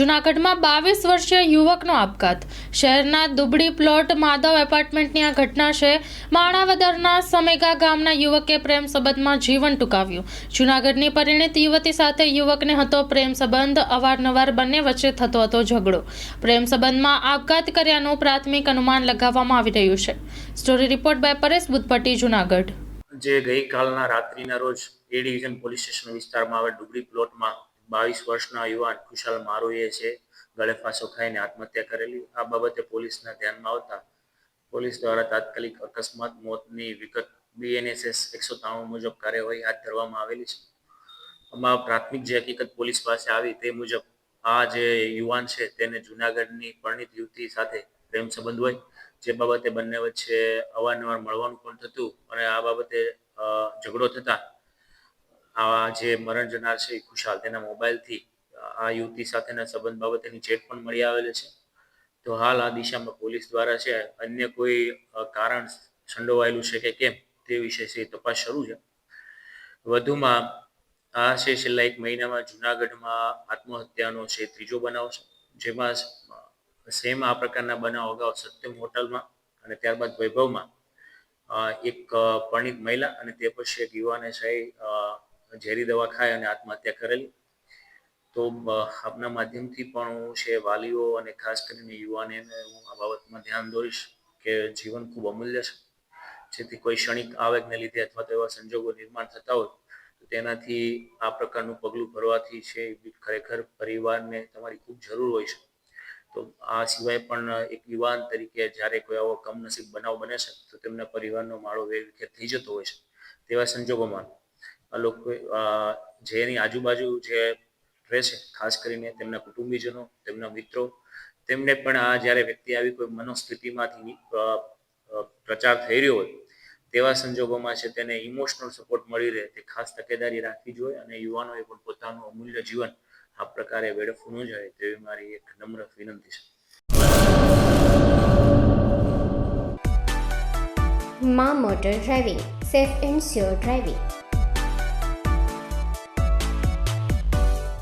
જૂનાગઢમાં બાવીસ વર્ષીય યુવકનો આપઘાત. શહેરના દુબડી પ્લોટ માધવ એપાર્ટમેન્ટની આ ઘટના છે. માણાવદરના સમેગા ગામના યુવકે પ્રેમ સંબંધમાં જીવન ટૂંકાવ્યું. જૂનાગઢની પરિણીત યુવતી સાથે યુવકને હતો પ્રેમ સંબંધ. અવારનવાર બંને વચ્ચે થતો હતો ઝઘડો. પ્રેમ સંબંધમાં આપઘાત કર્યાનું પ્રાથમિક અનુમાન લગાવવામાં આવી રહ્યું છે. Story report by Paresh Buddhapatti, Junagadh. જે ગઈકાલના રાત્રિના રોજ એ ડિવિઝન પોલીસ સ્ટેશન વિસ્તારમાં આવેલ ડુગરી પ્લોટમાં બાવીસ વર્ષના યુવાન કુશાલ મારુએ છે ગળે ફાંસો ખાઈને આત્મહત્યા કરેલી, આ બાબતે પોલીસના ધ્યાનમાં આવતા પોલીસ દ્વારા તાત્કાલિક અકસ્માત, મોતની વિગત બીએનએસએસ એકસો ત્રાણું મુજબ કાર્યવાહી હાથ ધરવામાં આવેલી છે. આમાં પ્રાથમિક જે હકીકત પોલીસ પાસે આવી તે મુજબ આ જે યુવાન છે તેને જુનાગઢની પરણિત યુવતી સાથે પ્રેમ સંબંધ હોય, જે બાબતે બંને વચ્ચે અવારનવાર મળવાનું પણ થતું અને આ બાબતે ઝઘડો થતા આ જે મરણ જનાર છે ખુશાલ તેના મોબાઈલથી આ યુવતી સાથેના સંબંધ બાબતેની ચેટ પણ મળી આવેલી છે. તો હાલ આ દિશામાં પોલીસ દ્વારા છે અન્ય કોઈ કારણ સંડોવાયેલું છે કે કેમ તે વિશે છે તપાસ શરૂ છે. વધુમાં આ છે છેલ્લા એક મહિનામાં જુનાગઢમાં આત્મહત્યાનો છે ત્રીજો બનાવ છે, જેમાં સેમ આ પ્રકારના બનાવ અગાઉ સત્યમ હોટલમાં અને ત્યારબાદ વૈભવમાં એક પરણિત મહિલા અને તે પછી એક યુવાને છે ઝેરી દવા ખાઈ અને આત્મહત્યા કરેલી. તો આપના માધ્યમથી પણ હું છે, વાલીઓ અને ખાસ કરીને યુવાનોને હું આ બાબતમાં ધ્યાન દોરીશ કે જીવન ખૂબ અમૂલ્ય છે. જેથી કોઈ ક્ષણિક આવેગને લીધે અથવા તો એવા સંજોગો નિર્માણ થતા હોય, તો તેનાથી આ પ્રકારનું પગલું ભરવાથી છે ખરેખર પરિવારને તમારી ખૂબ જરૂર હોય છે. તો આ સિવાય પણ એક યુવાન તરીકે જ્યારે કોઈ આવો કમનસીબ બનાવ બને છે, તો તેમના પરિવારનો માળો વેરવિખેર થઈ જતો હોય છે, તેવા સંજોગોમાં. લોકો જેની આજુબાજુ જે રહે છે, ખાસ કરીને તેમના કુટુંબીજનો, તેમના મિત્રો, તેમને પણ આ જ્યારે વ્યક્તિ આવી કોઈ મનોસ્થિતિમાંથી પ્રચાર થઈ રહ્યો હોય, તેવા સંજોગોમાં છે તેને ઇમોશનલ સપોર્ટ મળી રહે. તે ખાસ તકેદારી રાખવી જોઈએ અને યુવાનોએ પણ પોતાનું અમૂલ્ય જીવન આ પ્રકારે વેડફવું ન જોઈએ તેવી મારી એક નમ્ર વિનંતી છે. Maa motor driving, safe and sure driving.